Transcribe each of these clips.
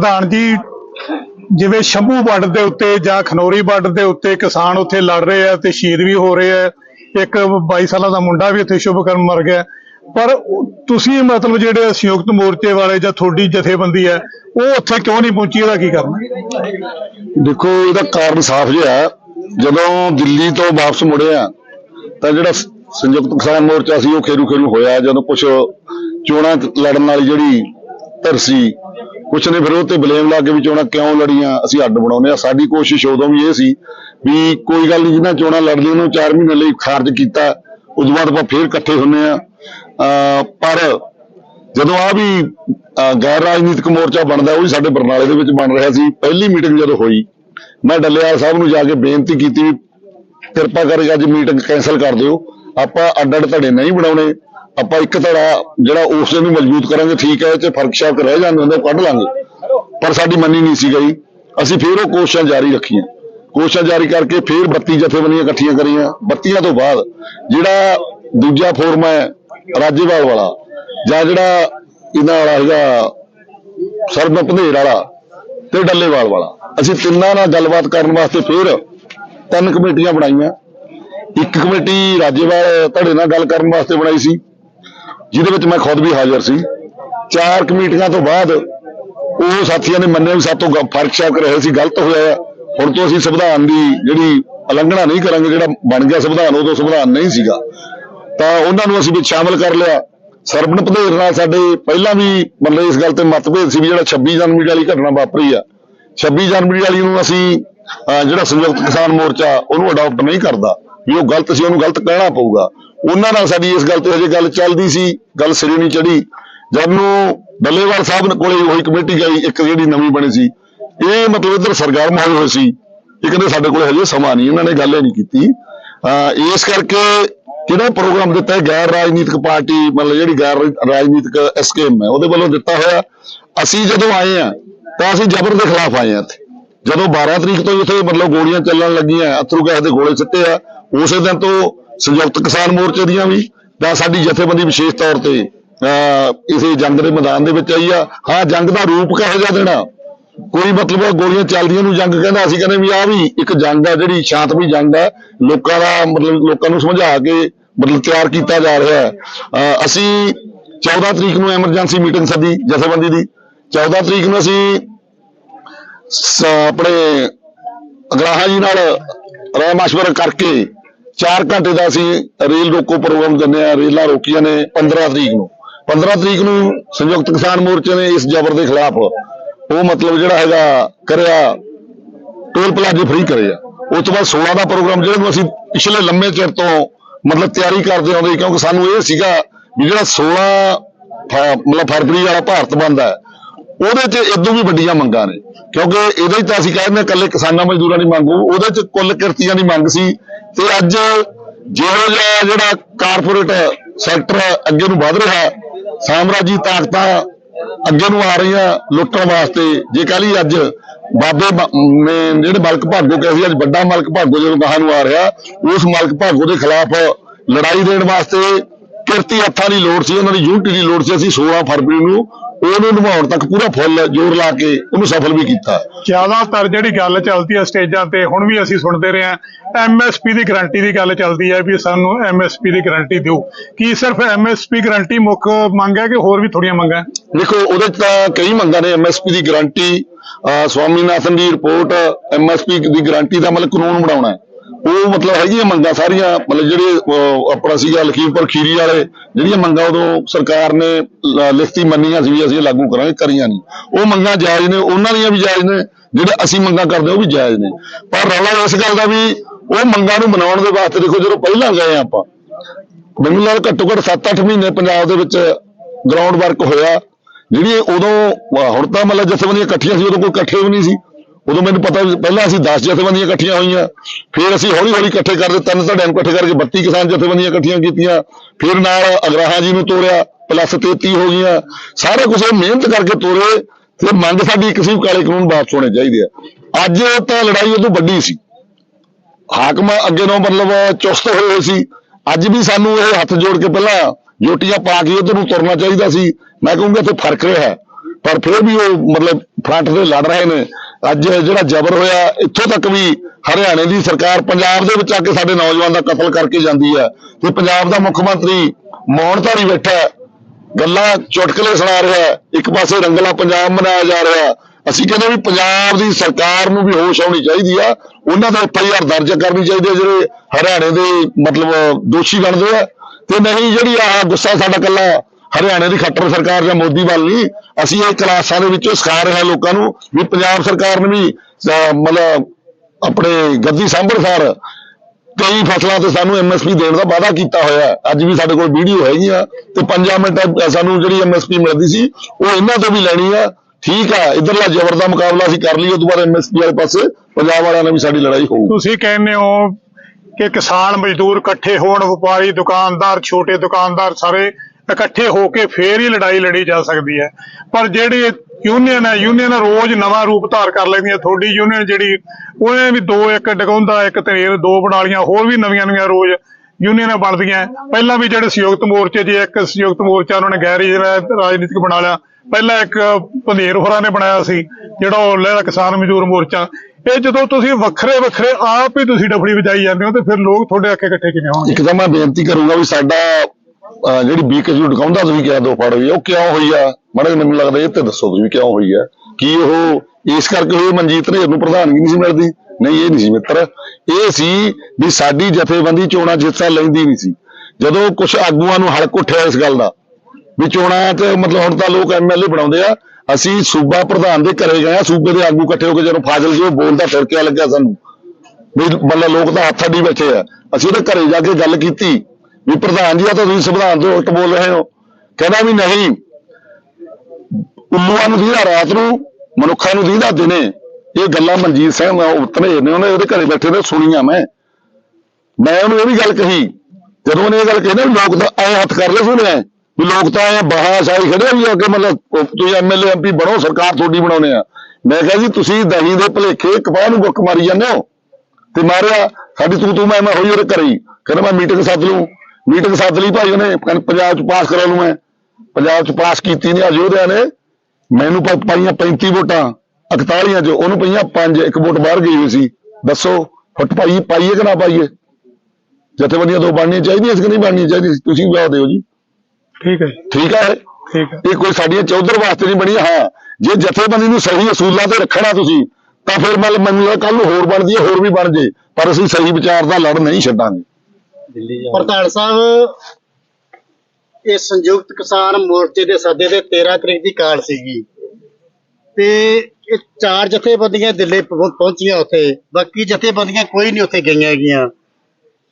ਪ੍ਰਧਾਨ ਜੀ, ਜਿਵੇਂ ਸ਼ੰਭੂ ਬਾਰਡਰ ਦੇ ਉੱਤੇ ਜਾਂ ਖਨੌਰੀ ਬਾਰਡਰ ਦੇ ਉੱਤੇ ਕਿਸਾਨ ਉੱਥੇ ਲੜ ਰਹੇ ਆ ਤੇ ਸ਼ਹੀਦ ਵੀ ਹੋ ਰਹੇ ਆ। ਇੱਕ 22 ਸਾਲਾਂ ਦਾ ਮੁੰਡਾ ਵੀ ਉੱਥੇ ਸ਼ੁਭਕਰਮ ਮਰ ਗਿਆ। ਪਰ ਤੁਸੀਂ ਮਤਲਬ ਜਿਹੜੇ ਸੰਯੁਕਤ ਮੋਰਚੇ ਵਾਲੇ ਜਾਂ ਤੁਹਾਡੀ ਜਥੇਬੰਦੀ ਹੈ, ਉਹ ਉੱਥੇ ਕਿਉਂ ਨਹੀਂ ਪਹੁੰਚੀ? ਇਹਦਾ ਕੀ ਕਰਨਾ ਦੇਖੋ, ਇਹਦਾ ਕਾਰਨ ਸਾਫ਼ ਜਿਹਾ ਹੈ। ਜਦੋਂ ਦਿੱਲੀ ਤੋਂ ਵਾਪਸ ਮੁੜਿਆ ਤਾਂ ਜਿਹੜਾ ਸੰਯੁਕਤ ਕਿਸਾਨ ਮੋਰਚਾ ਸੀ, ਉਹ ਖੇਰੂ ਖੇਰੂ ਹੋਇਆ। ਜਦੋਂ ਕੁਝ ਚੋਣਾਂ ਲੜਨ ਵਾਲੀ ਜਿਹੜੀ ਧਿਰ ਸੀ ਕੁਛ ਨੇ ਫਿਰ ਉਹ ਤੇ ਬਲੇਮ ਲਾ ਕੇ ਵੀ ਚੋਣਾਂ ਕਿਉਂ ਲੜੀਆਂ, ਅਸੀਂ ਅੱਡ ਬਣਾਉਨੇ ਆ ਸਾਡੀ ਕੋਸ਼ਿਸ਼ ਉਦੋਂ ਵੀ ਇਹ ਸੀ ਵੀ ਕੋਈ ਗੱਲ ਨਹੀਂ ਜਿਹਨਾਂ ਚੋਣਾਂ ਲੜ ਲੜਦੀਆਂ ਉਹਨੂੰ 4 ਮਹੀਨੇ ਲਈ ਖਾਰਜ ਕੀਤਾ, ਉਸ ਤੋਂ ਬਾਅਦ ਆਪਾਂ ਫੇਰ ਇਕੱਠੇ ਹੁੰਨੇ ਆ ਪਰ ਜਦੋਂ ਆ ਵੀ ਗੈਰ ਰਾਜਨੀਤਿਕ ਮੋਰਚਾ ਬਣਦਾ, ਉਹ ਵੀ ਸਾਡੇ ਬਰਨਾਲੇ ਦੇ ਵਿੱਚ ਬਣ ਰਿਹਾ ਸੀ। ਪਹਿਲੀ ਮੀਟਿੰਗ ਜਦੋਂ ਹੋਈ, ਮੈਂ ਡੱਲੇਵਾਲ ਸਾਹਿਬ ਨੂੰ ਜਾ ਕੇ ਬੇਨਤੀ ਕੀਤੀ ਕਿਰਪਾ ਕਰਕੇ ਅੱਜ ਮੀਟਿੰਗ ਕੈਨਸਲ ਕਰ ਦਿਓ। ਆਪਾਂ ਅੱਡ ਅੱਡ ਧੜੇ ਨਹੀਂ ਬਣਾਉਣੇ। ਆਪਾਂ ਇੱਕ ਧੜਾ ਜਿਹੜਾ ਉਸ ਨੂੰ ਮਜ਼ਬੂਤ ਕਰਾਂਗੇ, ਠੀਕ ਹੈ ਤੇ ਫ਼ਰਕ ਸ਼ਾਕ ਰਹਿ ਜਾਂਦੇ ਹੁੰਦੇ ਕੱਢ ਲਾਂਗੇ। ਪਰ ਸਾਡੀ ਮੰਨੀ ਨਹੀਂ ਸੀ ਗਈ। ਅਸੀਂ ਫੇਰ ਉਹ ਕੋਸ਼ਿਸ਼ਾਂ ਜਾਰੀ ਰੱਖੀਆਂ। ਕੋਸ਼ਿਸ਼ਾਂ ਜਾਰੀ ਕਰਕੇ ਫੇਰ 32 ਜਥੇਬੰਦੀਆਂ ਇਕੱਠੀਆਂ ਕਰੀਆਂ। 32 ਤੋਂ ਬਾਅਦ ਜਿਹੜਾ ਦੂਜਾ ਫੋਰਮ ਹੈ, ਰਾਜੇਵਾਲ ਵਾਲਾ, ਜਾਂ ਜਿਹੜਾ ਇਹਨਾਂ ਵਾਲਾ ਹੈਗਾ, ਸਰਬ ਪੰਧੇਰ ਵਾਲਾ ਤੇ ਡੱਲੇਵਾਲ ਵਾਲਾ, ਅਸੀਂ ਤਿੰਨਾਂ ਨਾਲ ਗੱਲਬਾਤ ਕਰਨ ਵਾਸਤੇ ਫੇਰ ਤਿੰਨ ਕਮੇਟੀਆਂ ਬਣਾਈਆਂ। ਇੱਕ ਕਮੇਟੀ ਰਾਜੇਵਾਲ ਧੜੇ ਨਾਲ ਗੱਲ ਕਰਨ ਵਾਸਤੇ ਬਣਾਈ ਸੀ। ਜਿਹਦੇ ਵਿੱਚ ਮੈਂ ਖੁਦ ਵੀ ਹਾਜ਼ਰ ਸੀ। ਚਾਰ ਕਮੇਟੀਆਂ ਤੋਂ ਬਾਅਦ ਉਹ ਸਾਥੀਆਂ ਨੇ ਮੰਨਿਆ ਵੀ ਸਾਤੋਂ ਗ- ਫ਼ਰਕ ਸ਼ਾਕ ਰਹੇ ਸੀ ਗਲਤ ਹੋਇਆ ਆ। ਹੁਣ ਤੋਂ ਅਸੀਂ ਸੰਵਿਧਾਨ ਦੀ ਜਿਹੜੀ ਉਲੰਘਣਾ ਨਹੀਂ ਕਰਾਂਗੇ ਜਿਹੜਾ ਬਣ ਗਿਆ ਸੰਵਿਧਾਨ ਉਦੋਂ ਸੰਵਿਧਾਨ ਨਹੀਂ ਸੀਗਾ। ਤਾਂ ਉਹਨਾਂ ਨੂੰ ਅਸੀਂ ਵਿੱਚ ਸ਼ਾਮਲ ਕਰ ਲਿਆ। ਸਰਬਨ ਭਦੇਰ ਨਾਲ ਸਾਡੇ ਪਹਿਲਾਂ ਵੀ ਮਤਲਬ ਇਸ ਗੱਲ ਤੇ ਮਤਭੇਦ ਸੀ ਵੀ ਜਿਹੜਾ 26 ਜਨਵਰੀ ਵਾਲੀ ਘਟਨਾ ਵਾਪਰੀ ਆ। 26 ਜਨਵਰੀ ਵਾਲੀ ਨੂੰ ਅਸੀਂ ਅਹ, ਜਿਹੜਾ ਸੰਯੁਕਤ ਕਿਸਾਨ ਮੋਰਚਾ ਉਹਨੂੰ ਅਡਾਪਟ ਨਹੀਂ ਕਰਦਾ। ਵੀ ਉਹ ਗਲਤ ਸੀ, ਉਹਨੂੰ ਗਲਤ ਕਹਿਣਾ ਪਊਗਾ। ਉਹਨਾਂ ਨਾਲ ਸਾਡੀ ਇਸ ਗੱਲ ਤੇ ਹਜੇ ਗੱਲ ਚੱਲਦੀ ਸੀ, ਗੱਲ ਸਿਰੇ ਨਹੀਂ ਚੜੀ ਜਦ ਨੂੰ ਡੱਲੇਵਾਲ ਸਾਹਿਬ ਕੋਲੇ ਉਹੀ ਕਮੇਟੀ ਗਈ ਇੱਕ ਜਿਹੜੀ ਨਵੀਂ ਬਣੀ ਸੀ। ਇਹ ਮਤਲਬ ਇੱਧਰ ਸਰਗਰਮ ਹੋਏ ਹੋਏ ਸੀ। ਇਹ ਕਹਿੰਦੇ ਸਾਡੇ ਕੋਲ ਹਜੇ ਸਮਾਂ ਨਹੀਂ ਉਹਨਾਂ ਨੇ ਗੱਲ ਹੀ ਨਹੀਂ ਕੀਤੀ। ਇਸ ਕਰਕੇ ਜਿਹੜਾ ਪ੍ਰੋਗਰਾਮ ਦਿੱਤਾ ਹੈ? ਗੈਰ ਰਾਜਨੀਤਿਕ ਪਾਰਟੀ, ਮਤਲਬ ਜਿਹੜੀ ਗੈਰ ਰਾਜਨੀਤਿਕ ਐਸਕੇਐਮ ਹੈ, ਉਹਦੇ ਵੱਲੋਂ ਦਿੱਤਾ ਹੋਇਆ। ਅਸੀਂ ਜਦੋਂ ਆਏ ਆ ਤਾਂ ਅਸੀਂ ਜ਼ਬਰ ਦੇ ਖਿਲਾਫ ਆਏ ਆ ਇੱਥੇ। ਜਦੋਂ 12 ਤਰੀਕ ਤੋਂ ਇੱਥੇ ਮਤਲਬ ਗੋਲੀਆਂ ਚੱਲਣ ਲੱਗੀਆਂ, ਅਥਰੂ ਗੈਸ ਦੇ ਗੋਲੇ ਸਿੱਟੇ ਆ ਉਸੇ ਦਿਨ ਤੋਂ ਸੰਯੁਕਤ ਕਿਸਾਨ ਮੋਰਚੇ ਦੀਆਂ ਵੀ ਤਾਂ ਸਾਡੀ ਜਥੇਬੰਦੀ ਵਿਸ਼ੇਸ਼ ਤੌਰ ਤੇ, ਅਹ, ਇਸੇ ਜੰਗ ਦੇ ਮੈਦਾਨ ਦੇ ਵਿੱਚ ਆਈ ਆ। ਹਾਂ, ਜੰਗ ਦਾ ਰੂਪ ਕਿਹੋ ਜਿਹਾ ਦੇਣਾ? ਕੋਈ ਮਤਲਬ ਗੋਲੀਆਂ ਚੱਲਦੀਆਂ ਨੂੰ ਜੰਗ ਕਹਿੰਦਾ, ਅਸੀਂ ਕਹਿੰਦੇ ਵੀ ਆ ਵੀ ਇੱਕ ਜੰਗ ਆ, ਜਿਹੜੀ ਸ਼ਾਂਤਮਈ ਜੰਗ ਆ। ਲੋਕਾਂ ਦਾ ਮਤਲਬ, ਲੋਕਾਂ ਨੂੰ ਸਮਝਾ ਕੇ ਮਤਲਬ ਤਿਆਰ ਕੀਤਾ ਜਾ ਰਿਹਾ ਅਹ, ਅਸੀਂ 14 ਤਰੀਕ ਨੂੰ ਐਮਰਜੈਂਸੀ ਮੀਟਿੰਗ ਸੱਦੀ ਜਥੇਬੰਦੀ ਦੀ। 14 ਤਰੀਕ ਨੂੰ ਅਸੀਂ ਆਪਣੇ ਅਗਰਾਹਾਂ ਜੀ ਨਾਲ ਰਾਏ ਮਸ਼ਵਰਾ ਕਰਕੇ 4 ਘੰਟੇ ਦਾ ਅਸੀਂ ਰੇਲ ਰੋਕੋ ਪ੍ਰੋਗਰਾਮ ਦਿੰਦੇ ਆ ਰੇਲਾਂ ਰੋਕੀਆਂ ਨੇ 15 ਤਰੀਕ ਨੂੰ। 15 ਤਰੀਕ ਨੂੰ ਸੰਯੁਕਤ ਕਿਸਾਨ ਮੋਰਚੇ ਨੇ ਇਸ ਜ਼ਬਰ ਦੇ ਖਿਲਾਫ ਉਹ ਮਤਲਬ ਜਿਹੜਾ ਹੈਗਾ ਕਰਿਆ, ਟੋਲ ਪਲਾਜ਼ੇ ਫ੍ਰੀ ਕਰੇ ਆ। ਉਸ ਤੋਂ ਬਾਅਦ 16 ਦਾ ਪ੍ਰੋਗਰਾਮ ਜਿਹੜਾ ਨੂੰ ਅਸੀਂ ਪਿਛਲੇ ਲੰਮੇ ਚਿਰ ਤੋਂ ਮਤਲਬ ਤਿਆਰੀ ਕਰਦੇ ਆਉਂਦੇ ਕਿਉਂਕਿ ਸਾਨੂੰ ਇਹ ਸੀਗਾ ਵੀ ਜਿਹੜਾ 16 ਮਤਲਬ ਫਰਵਰੀ ਵਾਲਾ ਭਾਰਤ ਬੰਦ ਹੈ ਉਹਦੇ 'ਚ ਇਦੋਂ ਵੀ ਵੱਡੀਆਂ ਮੰਗਾਂ ਨੇ। ਕਿਉਂਕਿ ਇਹਦੇ 'ਚ ਤਾਂ ਅਸੀਂ ਕਹਿੰਦੇ ਇਕੱਲੇ ਕਿਸਾਨਾਂ ਮਜ਼ਦੂਰਾਂ ਦੀ ਮੰਗ ਹੋਊ। ਉਹਦੇ 'ਚ ਕੁੱਲ ਕਿਰਤੀਆਂ ਦੀ ਮੰਗ ਸੀ। ਤੇ ਅੱਜ ਜਿਹੋ ਜਿਹਾ ਜਿਹੜਾ ਕਾਰਪੋਰੇਟ ਸੈਕਟਰ ਅੱਗੇ ਨੂੰ ਵਧ ਰਿਹਾ, ਸਾਮਰਾਜੀ ਤਾਕਤਾਂ ਅੱਗੇ ਨੂੰ ਆ ਰਹੀਆਂ ਲੁੱਟਣ ਵਾਸਤੇ, ਜੇ ਕਹ ਲਈ ਅੱਜ ਬਾਬੇ ਨੇ ਜਿਹੜੇ ਮਲਕ ਭਾਗੋ ਕਹੇ ਸੀ, ਅੱਜ ਵੱਡਾ ਮਲਕ ਭਾਗੋ ਜਦੋਂ ਗਾਹਾਂ ਨੂੰ ਆ ਰਿਹਾ, ਉਸ ਮਲਕ ਭਾਗੋ ਦੇ ਖਿਲਾਫ ਲੜਾਈ ਦੇਣ ਵਾਸਤੇ ਕਿਰਤੀ ਹੱਥਾਂ ਦੀ ਲੋੜ ਸੀ, ਉਹਨਾਂ ਦੀ ਯੂਨਿਟੀ ਦੀ ਲੋੜ ਸੀ। ਅਸੀਂ 16 ਫਰਵਰੀ ਨੂੰ ਉਹਨੂੰ ਨਿਭਾਉਣ ਤੱਕ ਪੂਰਾ ਫੁੱਲ ਜ਼ੋਰ ਲਾ ਕੇ ਉਹਨੂੰ ਸਫਲ ਵੀ ਕੀਤਾ। ਜ਼ਿਆਦਾਤਰ ਜਿਹੜੀ ਗੱਲ ਚੱਲਦੀ ਹੈ ਸਟੇਜਾਂ ਤੇ ਹੁਣ ਵੀ ਅਸੀਂ ਸੁਣਦੇ ਰਹੇ ਹਾਂ ਐਮਐਸਪੀ ਦੀ ਗਾਰੰਟੀ ਦੀ ਗੱਲ ਚੱਲਦੀ ਹੈ ਵੀ ਸਾਨੂੰ ਐਮਐਸਪੀ ਦੀ ਗਾਰੰਟੀ ਦਿਓ। ਕੀ ਸਿਰਫ ਐਮਐਸਪੀ ਗਾਰੰਟੀ ਮੁੱਖ ਮੰਗ ਹੈ ਕਿ ਹੋਰ ਵੀ ਥੋੜੀਆਂ ਮੰਗਾਂ? ਦੇਖੋ ਉਹਦੇ ਤਾਂ ਕਈ ਮੰਗਾਂ ਨੇ ਐਮਐਸਪੀ ਦੀ ਗਾਰੰਟੀ ਸਵਾਮੀਨਾਥਨ ਦੀ ਰਿਪੋਰਟ ਐਮਐਸਪੀ ਦੀ ਗਾਰੰਟੀ ਦਾ ਮਤਲਬ ਕਾਨੂੰਨ ਬਣਾਉਣਾ ਹੈ। ਉਹ ਮਤਲਬ ਹੈਗੀਆਂ ਮੰਗਾਂ ਸਾਰੀਆਂ, ਮਤਲਬ ਜਿਹੜੇ ਆਪਣਾ ਸੀਗਾ ਲਖੀਮਪੁਰ ਖੀਰੀ ਵਾਲੇ, ਜਿਹੜੀਆਂ ਮੰਗਾਂ ਉਦੋਂ ਸਰਕਾਰ ਨੇ ਲਿਖਤੀ ਮੰਨੀਆਂ ਸੀ ਵੀ ਅਸੀਂ ਲਾਗੂ ਕਰਾਂਗੇ, ਕਰੀਆਂ ਨਹੀਂ। ਉਹ ਮੰਗਾਂ ਜਾਇਜ਼ ਨੇ, ਉਹਨਾਂ ਦੀਆਂ ਵੀ ਜਾਇਜ਼ ਨੇ, ਜਿਹੜੇ ਅਸੀਂ ਮੰਗਾਂ ਕਰਦੇ ਉਹ ਵੀ ਜਾਇਜ਼ ਨੇ। ਪਰ ਰੌਲਾ ਇਸ ਗੱਲ ਦਾ ਵੀ ਉਹ ਮੰਗਾਂ ਨੂੰ ਬਣਾਉਣ ਦੇ ਵਾਸਤੇ ਦੇਖੋ, ਜਦੋਂ ਪਹਿਲਾਂ ਗਏ ਆਪਾਂ ਮੈਨੂੰ ਲੱਗਦਾ ਘੱਟੋ ਘੱਟ 7-8 ਮਹੀਨੇ ਪੰਜਾਬ ਦੇ ਵਿੱਚ ਗਰਾਊਂਡ ਵਰਕ ਹੋਇਆ, ਜਿਹੜੀ ਉਦੋਂ ਹੁਣ ਤਾਂ ਮਤਲਬ ਜਥੇਬੰਦੀਆਂ ਇਕੱਠੀਆਂ ਸੀ, ਉਦੋਂ ਕੋਈ ਇਕੱਠੇ ਵੀ ਨਹੀਂ ਸੀ। ਉਦੋਂ ਮੈਨੂੰ ਪਤਾ ਵੀ ਪਹਿਲਾਂ ਅਸੀਂ 10 ਜਥੇਬੰਦੀਆਂ ਇਕੱਠੀਆਂ ਹੋਈਆਂ, ਫਿਰ ਅਸੀਂ ਹੌਲੀ ਹੌਲੀ ਇਕੱਠੇ ਕਰਦੇ ਤਿੰਨ ਧੜਿਆਂ ਨੂੰ ਇਕੱਠੇ ਕਰਕੇ 32 ਕਿਸਾਨ ਜਥੇਬੰਦੀਆਂ ਇਕੱਠੀਆਂ ਕੀਤੀਆਂ, ਫਿਰ ਨਾਲ ਅਗਰਾਹਾਂ ਜੀ ਨੂੰ ਤੋਰਿਆ ਪਲੱਸ 33 ਹੋ ਗਈਆਂ। ਸਾਰਾ ਕੁਝ ਮਿਹਨਤ ਕਰਕੇ ਤੋਰੇ ਤੇ ਮੰਗ ਸਾਡੀ ਇੱਕ ਸੀ ਕਾਲੇ ਕਾਨੂੰਨ ਵਾਪਸ ਹੋਣੇ ਚਾਹੀਦੇ ਆ। ਅੱਜ ਤਾਂ ਲੜਾਈ ਉਦੋਂ ਵੱਡੀ ਸੀ। ਹਾਕਮ ਅੱਗੇ ਨੂੰ ਮਤਲਬ ਚੁਸਤ ਹੋਏ ਹੋਏ ਸੀ। ਅੱਜ ਵੀ ਸਾਨੂੰ ਇਹ ਹੱਥ ਜੋੜ ਕੇ ਪਹਿਲਾਂ ਜੋਟੀਆਂ ਪਾ ਕੇ ਉਧਰ ਨੂੰ ਤੁਰਨਾ ਚਾਹੀਦਾ ਸੀ। ਮੈਂ ਕਹੂੰਗਾ ਇੱਥੇ ਫ਼ਰਕ ਰਿਹਾ ਪਰ ਫਿਰ ਵੀ ਉਹ ਮਤਲਬ ਫਰੰਟ ਤੇ ਲੜ ਰਹੇ ਨੇ। ਅੱਜ ਜਿਹੜਾ ਜ਼ਬਰ ਹੋਇਆ, ਇੱਥੋਂ ਤੱਕ ਵੀ ਹਰਿਆਣੇ ਦੀ ਸਰਕਾਰ ਪੰਜਾਬ ਦੇ ਵਿੱਚ ਆ ਕੇ ਸਾਡੇ ਨੌਜਵਾਨ ਦਾ ਕਤਲ ਕਰਕੇ ਜਾਂਦੀ ਹੈ। ਤੇ ਪੰਜਾਬ ਦਾ ਮੁੱਖ ਮੰਤਰੀ ਮੌਨ ਧਾਰੀ ਬੈਠਾ ਗੱਲਾਂ ਚੁਟਕਲੇ ਸੁਣਾ ਰਿਹਾ ਇੱਕ ਪਾਸੇ ਰੰਗਲਾ ਪੰਜਾਬ ਮਨਾਇਆ ਜਾ ਰਿਹਾ ਅਸੀਂ ਕਹਿੰਦੇ ਵੀ ਪੰਜਾਬ ਦੀ ਸਰਕਾਰ ਨੂੰ ਵੀ ਹੋਸ਼ ਆਉਣੀ ਚਾਹੀਦੀ ਆ। ਉਹਨਾਂ ਦਾ ਐਫਆਈਆਰ ਦਰਜ ਕਰਨੀ ਚਾਹੀਦੀ ਹੈ, ਜਿਹੜੇ ਹਰਿਆਣੇ ਦੇ ਮਤਲਬ ਦੋਸ਼ੀ ਬਣਦੇ ਆ। ਤੇ ਨਹੀਂ ਜਿਹੜੀ ਆਹ ਗੁੱਸਾ ਸਾਡਾ ਕੱਲਾ ਹਰਿਆਣੇ ਦੀ ਖੱਟਰ ਸਰਕਾਰ ਜਾਂ ਮੋਦੀ ਵੱਲ ਨਹੀਂ, ਅਸੀਂ ਇਹ ਕਲਾਸਾਂ ਦੇ ਵਿੱਚੋਂ ਸਿਖਾ ਰਹੇ ਹਾਂ ਲੋਕਾਂ ਨੂੰ ਵੀ ਪੰਜਾਬ ਸਰਕਾਰ ਨੇ ਵੀ ਮਤਲਬ ਆਪਣੇ ਗੱਦੀ ਸਾਂਭਣ ਸਾਰ ਕਈ ਫਸਲਾਂ ਤੇ ਸਾਨੂੰ ਐਮਐਸਪੀ ਦੇਣ ਦਾ ਵਾਅਦਾ ਕੀਤਾ ਹੋਇਆ ਹੈ। ਅੱਜ ਵੀ ਸਾਡੇ ਕੋਲ ਵੀਡੀਓ ਹੈਗੀ ਆ ਤੇ 5 ਮਿੰਟ ਸਾਨੂੰ ਜਿਹੜੀ ਐਮਐਸਪੀ ਮਿਲਦੀ ਸੀ, ਉਹ ਇਹਨਾਂ ਤੋਂ ਵੀ ਲੈਣੀ ਆ ਠੀਕ ਆ, ਇਧਰਲਾ ਜ਼ਬਰ ਦਾ ਮੁਕਾਬਲਾ ਅਸੀਂ ਕਰ ਲਈਏ ਉਸ ਤੋਂ ਬਾਅਦ ਐਮਐਸਪੀ ਵਾਲੇ ਪਾਸੇ ਪੰਜਾਬ ਵਾਲਿਆਂ ਨਾਲ ਵੀ ਸਾਡੀ ਲੜਾਈ ਹੋਊ ਤੁਸੀਂ ਕਹਿੰਦੇ ਹੋ ਕਿ ਕਿਸਾਨ ਮਜ਼ਦੂਰ ਇਕੱਠੇ ਹੋਣ, ਵਪਾਰੀ ਦੁਕਾਨਦਾਰ, ਛੋਟੇ ਦੁਕਾਨਦਾਰ ਸਾਰੇ ਇਕੱਠੇ ਹੋ ਕੇ ਫੇਰ ਹੀ ਲੜਾਈ ਲੜੀ ਜਾ ਸਕਦੀ ਹੈ। ਪਰ ਜਿਹੜੀ ਯੂਨੀਅਨ ਹੈ ਯੂਨੀਅਨ ਰੋਜ਼ ਨਵਾਂ ਰੂਪ ਧਾਰ ਕਰ ਲੈਂਦੀ ਤੁਹਾਡੀ ਯੂਨੀਅਨ ਜਿਹੜੀ ਉਹਨੇ ਵੀ ਦੋ ਇੱਕ ਡਗਾਉਂਦਾ ਇੱਕ ਤੇਰ ਦੋ ਬਣਾ ਹੋਰ ਵੀ ਨਵੀਆਂ ਨਵੀਆਂ ਰੋਜ਼ ਯੂਨੀਅਨਾਂ ਬਣਦੀਆਂ ਪਹਿਲਾਂ ਵੀ ਜਿਹੜੇ ਸੰਯੁਕਤ ਮੋਰਚੇ, ਜੇ ਇੱਕ ਸੰਯੁਕਤ ਮੋਰਚਾ ਉਹਨਾਂ ਨੇ ਗੈਰ ਰਾਜਨੀਤਿਕ ਬਣਾ ਲਿਆ। ਪਹਿਲਾਂ ਇੱਕ ਪੰਧੇਰ ਹੋਰਾਂ ਨੇ ਬਣਾਇਆ ਸੀ, ਜਿਹੜਾ ਉਹ ਲਹਿਰਾ ਕਿਸਾਨ ਮਜ਼ਦੂਰ ਮੋਰਚਾ। ਇਹ ਜਦੋਂ ਤੁਸੀਂ ਵੱਖਰੇ ਵੱਖਰੇ ਆਪ ਹੀ ਤੁਸੀਂ ਡਫੜੀ ਵਜਾਈ ਜਾਂਦੇ ਹੋ, ਤੇ ਫਿਰ ਲੋਕ ਤੁਹਾਡੇ ਅੱਗੇ ਇਕੱਠੇ ਕਿਵੇਂ ਹੋਣਗੇ? ਇੱਕ ਤਾਂ ਮੈਂ ਬੇਨਤੀ ਕਰੂੰਗਾ ਵੀ ਸਾਡਾ ਜਿਹੜੀ ਬੀਕੇ ਨੂੰ ਡਕਾਉਂਦਾ ਤੁਸੀਂ ਕਿਹਾ ਦੋ ਫੜ ਹੋਈ ਆ, ਉਹ ਕਿਉਂ ਹੋਈ ਆ? ਮਾੜਾ ਮੈਨੂੰ ਲੱਗਦਾ ਇਹ ਤੇ ਦੱਸੋ ਤੁਸੀਂ ਕਿਉਂ ਹੋਈ ਆ। ਕੀ ਉਹ ਇਸ ਕਰਕੇ ਹੋਈ ਮਨਜੀਤ ਨੇ ਨੂੰ ਪ੍ਰਧਾਨਗੀ ਨਹੀਂ ਸੀ ਮਿਲਦੀ? ਨਹੀਂ ਇਹ ਨਹੀਂ ਸੀ ਮਿੱਤਰ। ਇਹ ਸੀ ਵੀ ਸਾਡੀ ਜਥੇਬੰਦੀ ਚੋਣਾਂ ਜਿੱਤਾਂ ਲੈਂਦੀ ਨਹੀਂ ਸੀ। ਜਦੋਂ ਕੁਝ ਆਗੂਆਂ ਨੂੰ ਹਲਕ ਉੱਠਿਆ ਇਸ ਗੱਲ ਦਾ ਵੀ ਚੋਣਾਂ ਤੇ ਮਤਲਬ ਹੁਣ ਤਾਂ ਲੋਕ ਐਮਐਲਏ ਬਣਾਉਂਦੇ ਆ ਅਸੀਂ ਸੂਬਾ ਪ੍ਰਧਾਨ ਦੇ ਘਰੇ ਗਏ ਆ ਸੂਬੇ ਦੇ ਆਗੂ ਇਕੱਠੇ ਹੋ ਕੇ ਜਦੋਂ ਫਾਜ਼ਲ ਜੀ ਉਹ ਬੋਲਦਾ ਫਿਰ ਕਿਆ ਲੱਗਿਆ ਸਾਨੂੰ? ਵੀ ਮਤਲਬ ਲੋਕ ਤਾਂ ਹੱਥ ਅੱਡੀ ਬੈਠੇ ਆ। ਅਸੀਂ ਉਹਦੇ ਘਰੇ ਜਾ ਕੇ ਗੱਲ ਕੀਤੀ। ਵੀ ਪ੍ਰਧਾਨ ਜੀ, ਆ ਤਾਂ ਤੁਸੀਂ ਸੰਵਿਧਾਨ ਤੋਂ ਉਲਟ ਬੋਲ ਰਹੇ ਹੋ। ਕਹਿੰਦਾ ਵੀ ਨਹੀਂ, ਉੱਲੂਆਂ ਨੂੰ ਦੀਦਾ, ਰਾਤ ਨੂੰ ਮਨੁੱਖਾਂ ਨੂੰ ਦੀਦਾ ਦਿਨੇ। ਇਹ ਗੱਲਾਂ ਮਨਜੀਤ ਸਿੰਘ ਉਤਨੇ ਨੇ, ਉਹਨੇ ਉਹਦੇ ਘਰੇ ਬੈਠੇ ਤੇ ਸੁਣੀਆਂ ਮੈਂ। ਮੈਂ ਉਹਨੂੰ ਇਹ ਵੀ ਗੱਲ ਕਹੀ, ਜਦੋਂ ਉਹਨੇ ਇਹ ਗੱਲ ਕਹੀ ਨਾ ਵੀ ਲੋਕ ਤਾਂ ਐ ਹੱਥ ਕਰ ਲੈ ਸੁਣਿਆ ਵੀ ਲੋਕ ਤਾਂ ਐ ਬਾਹਾਂ ਸਾਈ ਖੜੇ ਵੀ ਅੱਗੇ ਮਤਲਬ ਉਹ ਤੁਸੀਂ ਐਮਐਲਏ ਐਮਪੀ ਬਣੋ, ਸਰਕਾਰ ਤੁਹਾਡੀ ਬਣਾਉਣੇ ਆ। ਮੈਂ ਕਿਹਾ ਜੀ, ਤੁਸੀਂ ਦਹੀਂ ਦੇ ਭਲੇਖੇ ਕਪਾਹ ਨੂੰ ਗੁੱਕ ਮਾਰੀ ਜਾਂਦੇ ਹੋ। ਤੇ ਮਾਰਿਆ, ਸਾਡੀ ਤੂੰ ਤੂੰ ਮੈਂ ਮੈਂ ਹੋਈ ਉਹਦੇ ਘਰੇ ਹੀ। ਕਹਿੰਦਾ ਮੈਂ ਮੀਟਿੰਗ ਸੱਦ ਲੂੰ ਮੀਟਿੰਗ ਸੱਦ ਲਈ ਭਾਈ ਉਹਨੇ ਪੰਜਾਬ ਚ ਪਾਸ ਕਰਾ ਲੂੰ ਮੈਂ। ਪੰਜਾਬ ਚ ਪਾਸ ਕੀਤੀ ਨਹੀਂ ਅਯੋਧਿਆ ਨੇ ਮੈਨੂੰ ਪਾਈਆਂ 35 ਵੋਟਾਂ 41 ਚ ਉਹਨੂੰ ਪਈਆਂ 5 ਇੱਕ ਵੋਟ ਬਾਹਰ ਗਈ ਹੋਈ ਸੀ। ਦੱਸੋ ਫੁੱਟ ਪਾਈ ਪਾਈਏ ਕਿ ਨਾ ਪਾਈਏ? ਜਥੇਬੰਦੀਆਂ ਦੋ ਬਣਨੀਆਂ ਚਾਹੀਦੀਆਂ ਸੀ ਕਿ ਨਹੀਂ ਬਣਨੀਆਂ ਚਾਹੀਦੀਆਂ ਸੀ? ਤੁਸੀਂ ਵੀ ਦਿਓ ਜੀ। ਠੀਕ ਹੈ ਠੀਕ ਹੈ? ਠੀਕ ਹੈ। ਇਹ ਕੋਈ ਸਾਡੀਆਂ ਚੌਧਰ ਵਾਸਤੇ ਨਹੀਂ ਬਣੀ ਹਾਂ। ਜੇ ਜਥੇਬੰਦੀ ਨੂੰ ਸਹੀ ਅਸੂਲਾਂ ਤੇ ਰੱਖਣਾ ਤੁਸੀਂ ਤਾਂ ਫਿਰ ਮੈਨੂੰ ਲੱਗਦਾ ਕੱਲ ਨੂੰ ਹੋਰ ਬਣਦੀ ਹੈ ਹੋਰ ਵੀ ਬਣ ਜੇ। ਪਰ ਅਸੀਂ ਸਹੀ ਵਿਚਾਰ ਦਾ ਲੜ ਨਹੀਂ ਛੱਡਾਂਗੇ। ਪ੍ਰਧਾਨ ਸਾਹਿਬ, ਇਹ ਸੰਯੁਕਤ ਕਿਸਾਨ ਮੋਰਚੇ ਦੇ ਸੱਦੇ ਤੇ 13 ਤਰੀਕ ਦੀ ਕਾਲ ਸੀਗੀ। ਤੇ ਇਹ ਚਾਰ ਜਥੇਬੰਦੀਆਂ ਦਿੱਲੀ ਪਹੁੰਚੀਆਂ ਉੱਥੇ, ਬਾਕੀ ਜਥੇਬੰਦੀਆਂ ਕੋਈ ਨਹੀਂ ਉੱਥੇ ਗਈਆਂ ਹੈਗੀਆਂ।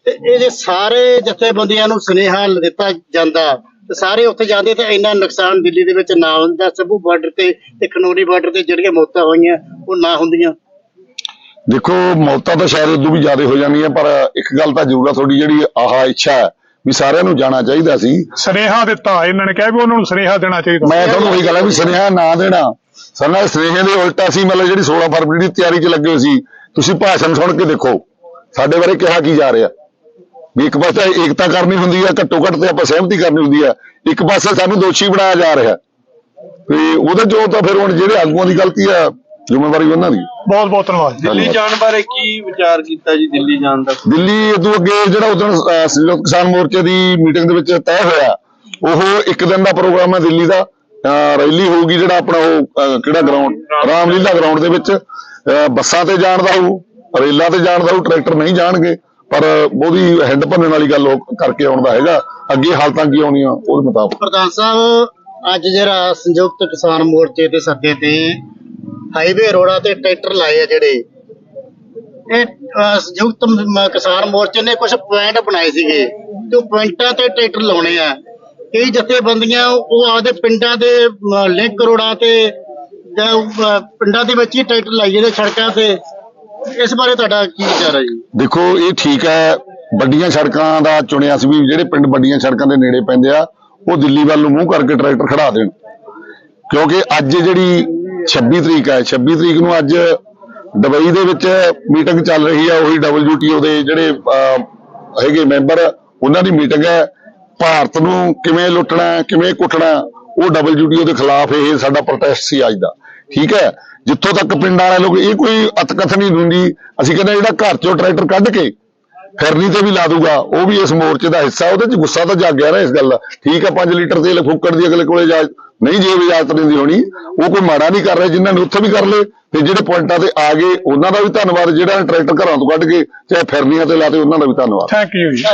ਤੇ ਇਹਦੇ ਸਾਰੇ ਜਥੇਬੰਦੀਆਂ ਨੂੰ ਸੁਨੇਹਾ ਦਿੱਤਾ ਜਾਂਦਾ, ਤੇ ਸਾਰੇ ਉੱਥੇ ਜਾਂਦੇ ਤੇ ਇੰਨਾ ਨੁਕਸਾਨ ਦਿੱਲੀ ਦੇ ਵਿੱਚ ਨਾ ਹੁੰਦਾ, ਸਭੂ ਬਾਰਡਰ ਤੇ ਤੇ ਖਨੌਰੀ ਬਾਰਡਰ ਤੇ ਜਿਹੜੀਆਂ ਮੌਤਾਂ ਹੋਈਆਂ, ਉਹ ਨਾ ਹੁੰਦੀਆਂ। ਦੇਖੋ ਮੌਤਾਂ ਤਾਂ ਸ਼ਾਇਦ ਉਦੋਂ ਵੀ ਜ਼ਿਆਦਾ ਹੋ ਜਾਣੀਆਂ ਪਰ ਇੱਕ ਗੱਲ ਤਾਂ ਜ਼ਰੂਰ ਆ ਤੁਹਾਡੀ ਜਿਹੜੀ ਆਹ ਇੱਛਾ ਹੈ ਵੀ ਸਾਰਿਆਂ ਨੂੰ ਜਾਣਾ ਚਾਹੀਦਾ ਸੀ। ਸੁਨੇਹਾ ਦਿੱਤਾ ਇਹਨਾਂ ਨੇ ਕਿਹਾ ਵੀ ਉਹਨਾਂ ਨੂੰ ਸੁਨੇਹਾ ਦੇਣਾ ਚਾਹੀਦਾ ਮੈਂ ਤੁਹਾਨੂੰ ਉਹੀ ਗੱਲ ਹੈ ਵੀ ਸੁਨੇਹਾ ਨਾ ਦੇਣਾ। ਸਾਨੂੰ ਸੁਨੇਹੇ ਦੇ ਉਲਟਾ ਸੀ ਮਤਲਬ ਜਿਹੜੀ 16 ਫਰਵਰੀ ਦੀ ਤਿਆਰੀ 'ਚ ਲੱਗੇ ਹੋਏ ਸੀ। ਤੁਸੀਂ ਭਾਸ਼ਣ ਸੁਣ ਕੇ ਦੇਖੋ ਸਾਡੇ ਬਾਰੇ ਕਿਹਾ ਕੀ ਜਾ ਰਿਹਾ। ਵੀ ਇੱਕ ਪਾਸੇ ਏਕਤਾ ਕਰਨੀ ਹੁੰਦੀ ਹੈ ਘੱਟੋ ਘੱਟ ਤੇ ਆਪਾਂ ਸਹਿਮਤੀ ਕਰਨੀ ਹੁੰਦੀ ਹੈ ਇੱਕ ਪਾਸੇ ਸਾਨੂੰ ਦੋਸ਼ੀ ਬਣਾਇਆ ਜਾ ਰਿਹਾ। ਤੇ ਉਹਦੇ ਜੋ ਤਾਂ ਫਿਰ ਹੁਣ ਜਿਹੜੇ ਆਗੂਆਂ ਦੀ ਗਲਤੀ ਆ ਜ਼ਿੰਮੇਵਾਰੀ ਉਹਨਾਂ ਦੀ। ਬਹੁਤ ਬਹੁਤ ਧੰਨਵਾਦ ਦਿੱਲੀ ਜਾਣ ਬਾਰੇ ਕੀ ਵਿਚਾਰ ਕੀਤਾ ਜੀ ਦਿੱਲੀ ਜਾਣ ਦਾ? ਦਿੱਲੀ ਤੋਂ ਅੱਗੇ ਜਿਹੜਾ ਉਦੋਂ ਸੰਯੁਕਤ ਕਿਸਾਨ ਮੋਰਚੇ ਦੀ ਮੀਟਿੰਗ ਦੇ ਵਿੱਚ ਤੈਅ ਹੋਇਆ ਉਹ ਇੱਕ ਦਿਨ ਦਾ ਪ੍ਰੋਗਰਾਮ ਹੈ ਦਿੱਲੀ ਦਾ ਅਹ ਰੈਲੀ ਹੋਊਗੀ ਜਿਹੜਾ ਆਪਣਾ ਉਹ ਅਹ ਕਿਹੜਾ ਗਰਾਊਂਡ ਰਾਮਲੀਲਾ ਗਰਾਊਂਡ ਦੇ ਵਿੱਚ ਅਹ ਬੱਸਾਂ ਤੇ ਜਾਣ ਦਾ ਹੋਊ ਰੇਲਾਂ ਤੇ ਜਾਣ ਦਾ ਹੋਊ ਟਰੈਕਟਰ ਨਹੀਂ ਜਾਣਗੇ ਪਰ ਉਹਦੀ ਹੈੱਡ ਭੰਨਣ ਵਾਲੀ ਗੱਲ ਉਹ ਕਰਕੇ ਆਉਣ ਦਾ ਹੈਗਾ ਅੱਗੇ ਹਾਲਤਾਂ ਕੀ ਆਉਣੀਆਂ ਉਹਦੇ ਮੁਤਾਬਕ। ਪ੍ਰਧਾਨ ਸਾਹਿਬ ਅੱਜ ਜਿਹੜਾ ਸੰਯੁਕਤ ਕਿਸਾਨ ਮੋਰਚੇ ਦੇ ਸੱਦੇ ਤੇ ਹਾਈਵੇ ਰੋਡਾਂ ਤੇ ਟਰੈਕਟਰ ਲਾਏ ਆ ਜਿਹੜੇ। ਇਹ ਸੰਯੁਕਤ ਕਿਸਾਨ ਮੋਰਚੇ ਨੇ ਕੁਝ ਪੁਆਇੰਟ ਬਣਾਏ ਸੀਗੇ ਤੇ ਉਹ ਪੁਆਇੰਟਾਂ ਤੇ ਟਰੈਕਟਰ ਲਾਉਣੇ ਆ। ਕਈ ਜਥੇਬੰਦੀਆਂ ਉਹ ਆਪਦੇ ਪਿੰਡਾਂ ਦੇ ਲਿੰਕ ਰੋਡਾਂ ਤੇ ਪਿੰਡਾਂ ਦੇ ਵਿੱਚ ਹੀ ਟਰੈਕਟਰ ਲਾਈ ਜਾਂਦੇ ਸੜਕਾਂ ਤੇ। ਇਸ ਬਾਰੇ ਤੁਹਾਡਾ ਕੀ ਵਿਚਾਰ ਹੈ ਜੀ? ਦੇਖੋ, ਇਹ ਠੀਕ ਹੈ ਵੱਡੀਆਂ ਸੜਕਾਂ ਦਾ ਚੁਣਿਆ ਸੀ ਵੀ ਜਿਹੜੇ ਪਿੰਡ ਵੱਡੀਆਂ ਸੜਕਾਂ ਦੇ ਨੇੜੇ ਪੈਂਦੇ ਆ, ਉਹ ਦਿੱਲੀ ਵੱਲ ਨੂੰ ਮੂੰਹ ਕਰਕੇ ਟਰੈਕਟਰ ਖੜਾ ਦੇਣ। ਕਿਉਂਕਿ ਅੱਜ ਜਿਹੜੀ 26 ਤਰੀਕ ਹੈ। 26 ਤਰੀਕ ਨੂੰ ਅੱਜ ਦੁਬਈ ਦੇ ਵਿੱਚ ਮੀਟਿੰਗ ਚੱਲ ਰਹੀ ਹੈ। ਉਹੀ WTO ਦੇ ਜਿਹੜੇ ਹੈਗੇ ਮੈਂਬਰ, ਉਹਨਾਂ ਦੀ ਮੀਟਿੰਗ ਹੈ। ਭਾਰਤ ਨੂੰ ਕਿਵੇਂ ਲੁੱਟਣਾ, ਕਿਵੇਂ ਕੁੱਟਣਾ, ਉਹ WTO ਦੇ ਖਿਲਾਫ ਇਹ ਸਾਡਾ ਪ੍ਰੋਟੈਸਟ ਸੀ ਅੱਜ ਦਾ। ਠੀਕ ਹੈ? ਜਿੱਥੋਂ ਤੱਕ ਪਿੰਡ ਵਾਲੇ ਲੋਕ, ਇਹ ਕੋਈ ਅਤਕਥਨੀ ਨਹੀਂ ਹੁੰਦੀ ਅਸੀਂ ਕਹਿੰਦੇ ਜਿਹੜਾ ਘਰ ਚੋਂ ਟਰੈਕਟਰ ਕੱਢ ਕੇ ਫਿਰਨੀ ਤੇ ਵੀ ਲਾ ਦੂਗਾ, ਉਹ ਵੀ ਇਸ ਮੋਰਚੇ ਦਾ ਹਿੱਸਾ ਉਹਦੇ ਚ ਗੁੱਸਾ ਤਾਂ ਜਾਗ ਗਿਆ ਨਾ ਇਸ ਗੱਲ ਦਾ। ਠੀਕ ਹੈ 5 ਲੀਟਰ ਤੇਲ ਫੂਕਣ ਦੀ ਅਗਲੇ ਕੋਲੇ ਜਾ ਨਹੀਂ ਜੇ ਇਜਾਜ਼ਤ ਨਹੀਂ ਦੀ ਹੋਣੀ, ਉਹ ਕੋਈ ਮਾੜਾ ਨਹੀਂ ਕਰ ਰਿਹਾ, ਜਿਨ੍ਹਾਂ ਨੇ ਉੱਥੇ ਵੀ ਕਰ ਲਏ, ਤੇ ਜਿਹੜੇ ਪੁਆਇੰਟਾਂ ਤੇ ਆ ਗਏ, ਉਹਨਾਂ ਦਾ ਵੀ ਧੰਨਵਾਦ, ਜਿਹੜਾ ਟਰੈਕਟਰ ਘਰਾਂ ਤੋਂ ਕੱਢ ਕੇ, ਚਾਹੇ ਫਿਰਨੀਆਂ ਤੇ ਲਾਤੇ ਉਹਨਾਂ ਦਾ ਵੀ ਧੰਨਵਾਦ। ਥੈਂਕ ਯੂ ਜੀ।